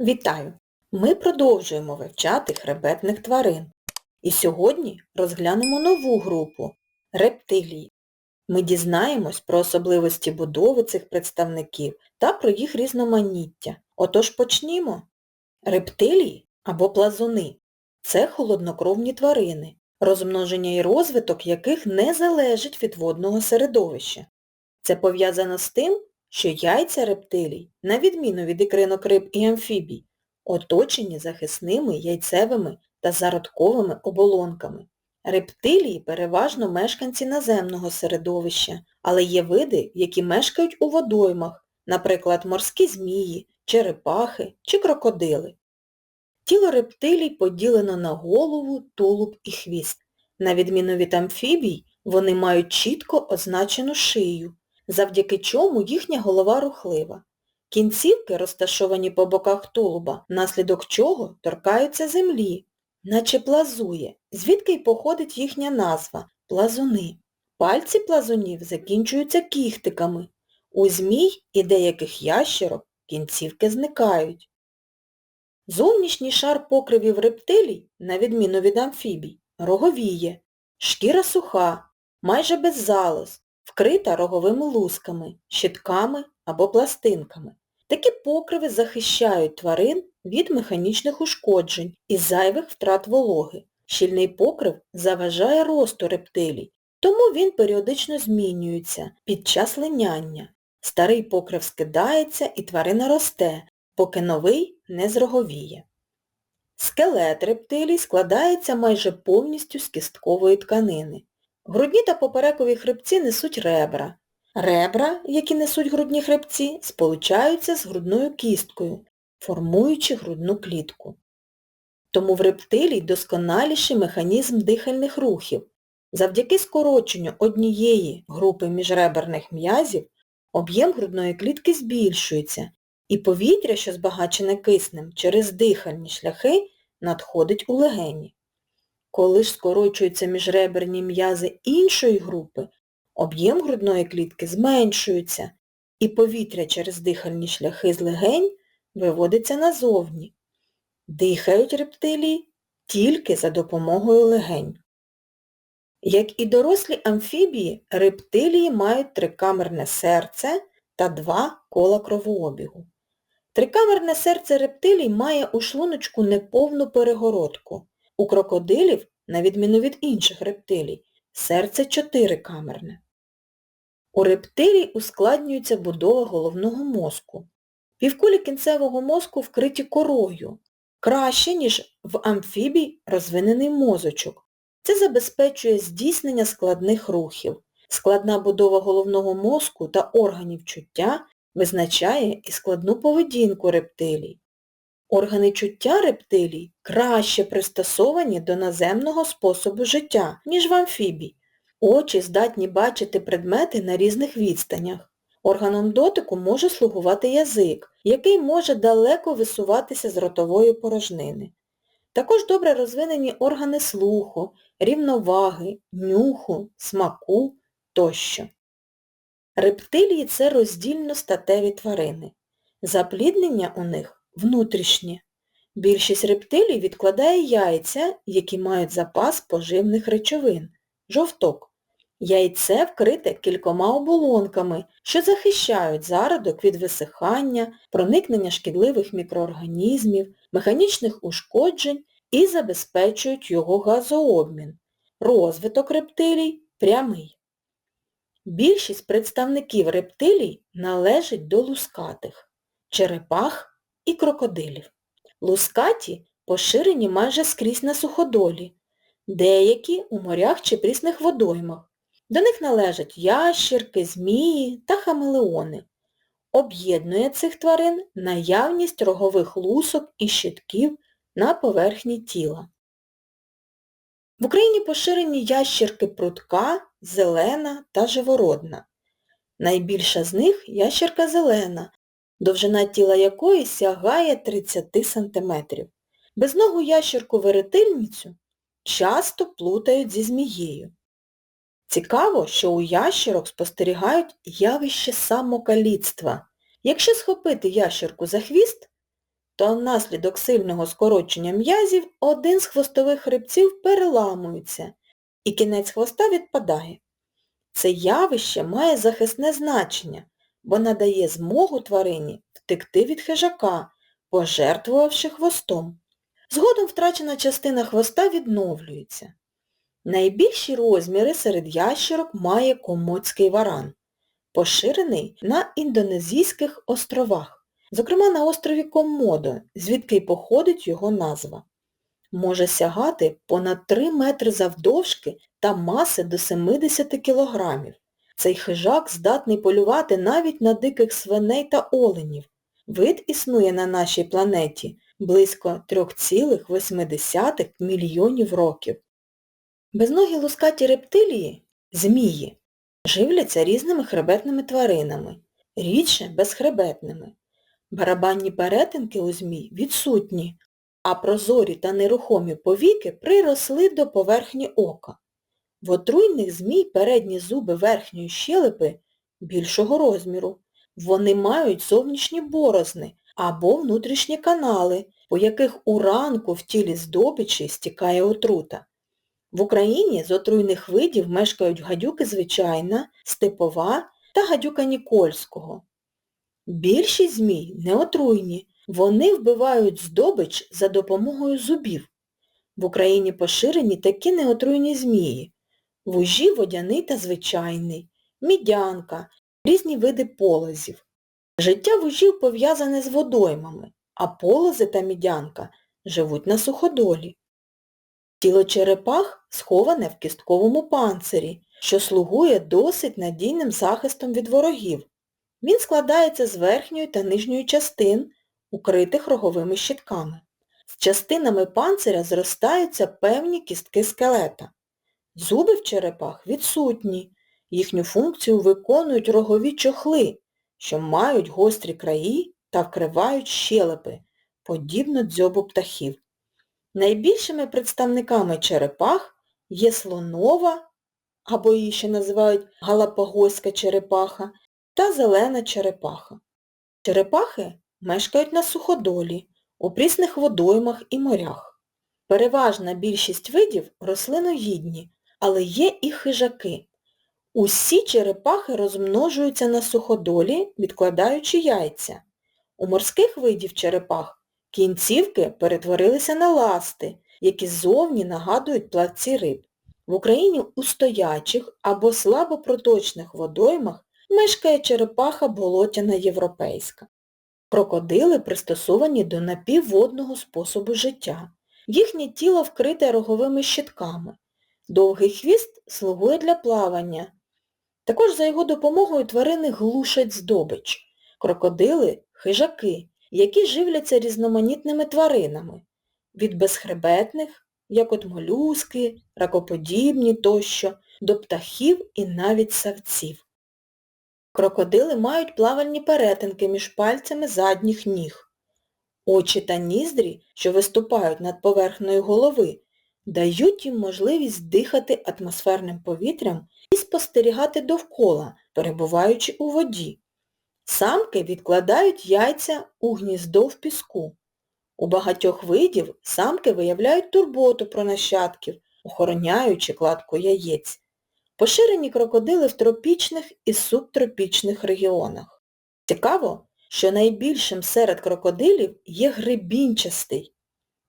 Вітаю! Ми продовжуємо вивчати хребетних тварин. І сьогодні розглянемо нову групу – рептилії. Ми дізнаємось про особливості будови цих представників та про їх різноманіття. Отож почнімо. Рептилії або плазуни – це холоднокровні тварини, розмноження і розвиток яких не залежить від водного середовища. Це пов'язано з тим, що яйця рептилій, на відміну від ікринок риб і амфібій, оточені захисними яйцевими та зародковими оболонками. Рептилії переважно мешканці наземного середовища, але є види, які мешкають у водоймах, наприклад, морські змії, черепахи чи крокодили. Тіло рептилій поділено на голову, тулуб і хвіст. На відміну від амфібій, вони мають чітко означену шию, завдяки чому їхня голова рухлива. Кінцівки, розташовані по боках тулуба, внаслідок чого торкаються землі, наче плазує, звідки й походить їхня назва – плазуни. Пальці плазунів закінчуються кіхтиками. У змій і деяких ящерок кінцівки зникають. Зовнішній шар покривів рептилій, на відміну від амфібій, роговіє, шкіра суха, майже без залоз, вкрита роговими лусками, щитками або пластинками. Такі покриви захищають тварин від механічних ушкоджень і зайвих втрат вологи. Щільний покрив заважає росту рептилій, тому він періодично змінюється під час линяння. Старий покрив скидається і тварина росте, поки новий не зроговіє. Скелет рептилій складається майже повністю з кісткової тканини. Грудні та поперекові хребці несуть ребра. Ребра, які несуть грудні хребці, сполучаються з грудною кісткою, формуючи грудну клітку. Тому в рептилій досконаліший механізм дихальних рухів. Завдяки скороченню однієї групи міжреберних м'язів об'єм грудної клітки збільшується, і повітря, що збагачене киснем через дихальні шляхи, надходить у легені. Коли ж скорочуються міжреберні м'язи іншої групи, об'єм грудної клітки зменшується, і повітря через дихальні шляхи з легень виводиться назовні. Дихають рептилії тільки за допомогою легень. Як і дорослі амфібії, рептилії мають трикамерне серце та два кола кровообігу. Трикамерне серце рептилій має у шлуночку неповну перегородку. У крокодилів, на відміну від інших рептилій, серце чотирикамерне. У рептилій ускладнюється будова головного мозку. Півкулі кінцевого мозку вкриті корою, краще, ніж в амфібій розвинений мозочок. Це забезпечує здійснення складних рухів. Складна будова головного мозку та органів чуття визначає і складну поведінку рептилій. Органи чуття рептилій краще пристосовані до наземного способу життя, ніж в амфібій. Очі здатні бачити предмети на різних відстанях. Органом дотику може слугувати язик, який може далеко висуватися з ротової порожнини. Також добре розвинені органи слуху, рівноваги, нюху, смаку тощо. Рептилії – це роздільно-статеві тварини. Запліднення у них внутрішнє. Більшість рептилій відкладає яйця, які мають запас поживних речовин – жовток. Яйце вкрите кількома оболонками, що захищають зародок від висихання, проникнення шкідливих мікроорганізмів, механічних ушкоджень і забезпечують його газообмін. Розвиток рептилій прямий. Більшість представників рептилій належить до лускатих – черепах і крокодилів. Лускаті поширені майже скрізь на суходолі, деякі у морях чи прісних водоймах. До них належать ящерки, змії та хамелеони. Об'єднує цих тварин наявність рогових лусок і щитків на поверхні тіла. В Україні поширені ящерки прутка, зелена та живородна. Найбільша з них ящерка зелена, довжина тіла якої сягає 30 см. Безногу ящерку веретильницю часто плутають зі змією. Цікаво, що у ящерок спостерігають явище самокаліцтва. Якщо схопити ящерку за хвіст, то внаслідок сильного скорочення м'язів один з хвостових хребців переламується і кінець хвоста відпадає. Це явище має захисне значення, бо надає змогу тварині втекти від хижака, пожертвувавши хвостом. Згодом втрачена частина хвоста відновлюється. Найбільші розміри серед ящерок має комоцький варан, поширений на Індонезійських островах, зокрема на острові Комодо, звідки й походить його назва. Може сягати понад 3 метри завдовжки та маси до 70 кілограмів. Цей хижак здатний полювати навіть на диких свиней та оленів. Вид існує на нашій планеті близько 3,8 мільйонів років. Безногі лускаті рептилії, змії, живляться різними хребетними тваринами, рідше безхребетними. Барабанні перетинки у змій відсутні, а прозорі та нерухомі повіки приросли до поверхні ока. В отруйних змій передні зуби верхньої щелепи більшого розміру. Вони мають зовнішні борозни або внутрішні канали, по яких уранку в тілі здобичі стікає отрута. В Україні з отруйних видів мешкають гадюки звичайна, степова та гадюка Нікольського. Більшість змій неотруйні, вони вбивають здобич за допомогою зубів. В Україні поширені такі неотруйні змії. Вужі водяний та звичайний, мідянка, різні види полозів. Життя вужів пов'язане з водоймами, а полози та мідянка живуть на суходолі. Тіло черепах сховане в кістковому панцирі, що слугує досить надійним захистом від ворогів. Він складається з верхньої та нижньої частин, укритих роговими щитками. З частинами панциря зростаються певні кістки скелета. Зуби в черепах відсутні. Їхню функцію виконують рогові чохли, що мають гострі краї та вкривають щелепи, подібно дзьобу птахів. Найбільшими представниками черепах є слонова, або її ще називають галапагоська черепаха, та зелена черепаха. Черепахи мешкають на суходолі, у прісних водоймах і морях. Переважна більшість видів рослиноїдні, але є і хижаки. Усі черепахи розмножуються на суходолі, відкладаючи яйця. У морських видів черепах кінцівки перетворилися на ласти, які ззовні нагадують плавці риб. В Україні у стоячих або слабопроточних водоймах мешкає черепаха болотяна європейська. Крокодили пристосовані до напівводного способу життя. Їхнє тіло вкрите роговими щитками. Довгий хвіст слугує для плавання. Також за його допомогою тварини глушать здобич. Крокодили – хижаки, які живляться різноманітними тваринами. Від безхребетних, як от молюски, ракоподібні тощо, до птахів і навіть савців. Крокодили мають плавальні перетинки між пальцями задніх ніг. Очі та ніздрі, що виступають над поверхнею голови, дають їм можливість дихати атмосферним повітрям і спостерігати довкола, перебуваючи у воді. Самки відкладають яйця у гніздо в піску. У багатьох видів самки виявляють турботу про нащадків, охороняючи кладку яєць. Поширені крокодили в тропічних і субтропічних регіонах. Цікаво, що найбільшим серед крокодилів є гребінчастий,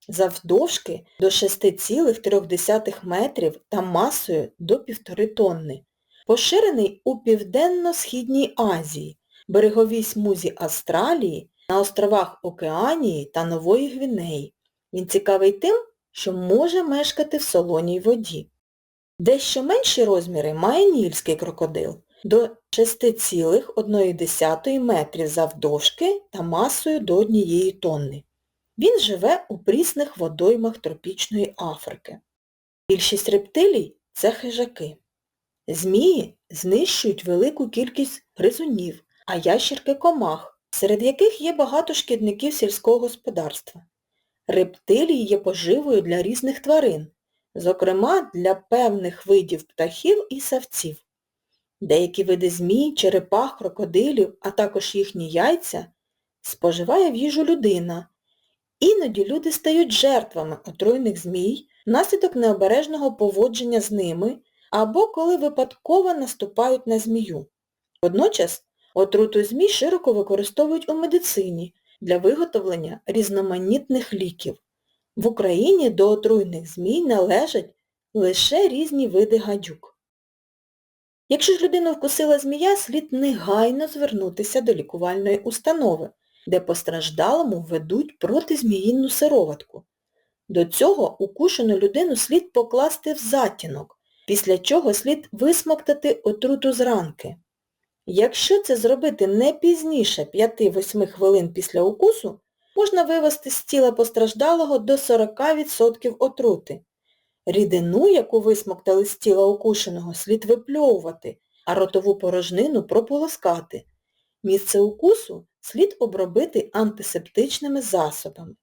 завдовжки до 6,3 метрів та масою до 1,5 тонни. Поширений у Південно-Східній Азії, береговій смузі Австралії, на островах Океанії та Нової Гвінеї. Він цікавий тим, що може мешкати в солоній воді. Дещо менші розміри має нільський крокодил до 6,1 метрів завдовжки та масою до 1 тонни. Він живе у прісних водоймах тропічної Африки. Більшість рептилій – це хижаки. Змії знищують велику кількість гризунів, а ящерки комах, серед яких є багато шкідників сільського господарства. Рептилії є поживою для різних тварин, зокрема для певних видів птахів і савців. Деякі види змій, черепах, крокодилів, а також їхні яйця споживає в їжу людина, Іноді люди стають жертвами отруйних змій внаслідок необережного поводження з ними або коли випадково наступають на змію. Водночас отруту змій широко використовують у медицині для виготовлення різноманітних ліків. В Україні до отруйних змій належать лише різні види гадюк. Якщо ж людину вкусила змія, слід негайно звернутися до лікувальної установи, де постраждалому введуть протизміїнну сироватку. До цього укушену людину слід покласти в затінок, після чого слід висмоктати отруту з ранки. Якщо це зробити не пізніше 5-8 хвилин після укусу, можна вивести з тіла постраждалого до 40% отрути. Рідину, яку висмоктали з тіла укушеного, слід випльовувати, а ротову порожнину прополоскати. Місце укусу слід обробити антисептичними засобами.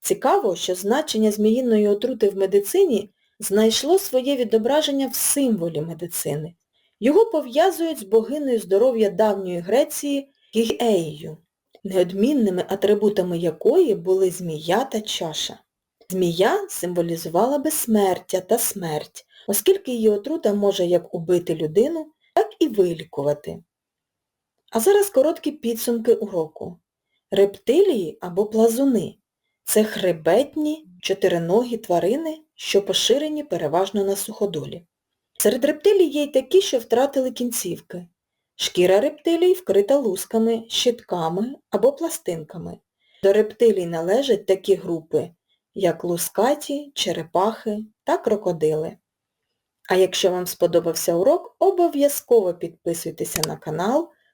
Цікаво, що значення зміїної отрути в медицині знайшло своє відображення в символі медицини. Його пов'язують з богинею здоров'я давньої Греції Гігеєю, неодмінними атрибутами якої були змія та чаша. Змія символізувала безсмертя та смерть, оскільки її отрута може як убити людину, так і вилікувати. А зараз короткі підсумки уроку. Рептилії або плазуни – це хребетні чотириногі тварини, що поширені переважно на суходолі. Серед рептилій є й такі, що втратили кінцівки. Шкіра рептилій вкрита лусками, щитками або пластинками. До рептилій належать такі групи, як лускаті, черепахи та крокодили. А якщо вам сподобався урок, обов'язково підписуйтеся на канал,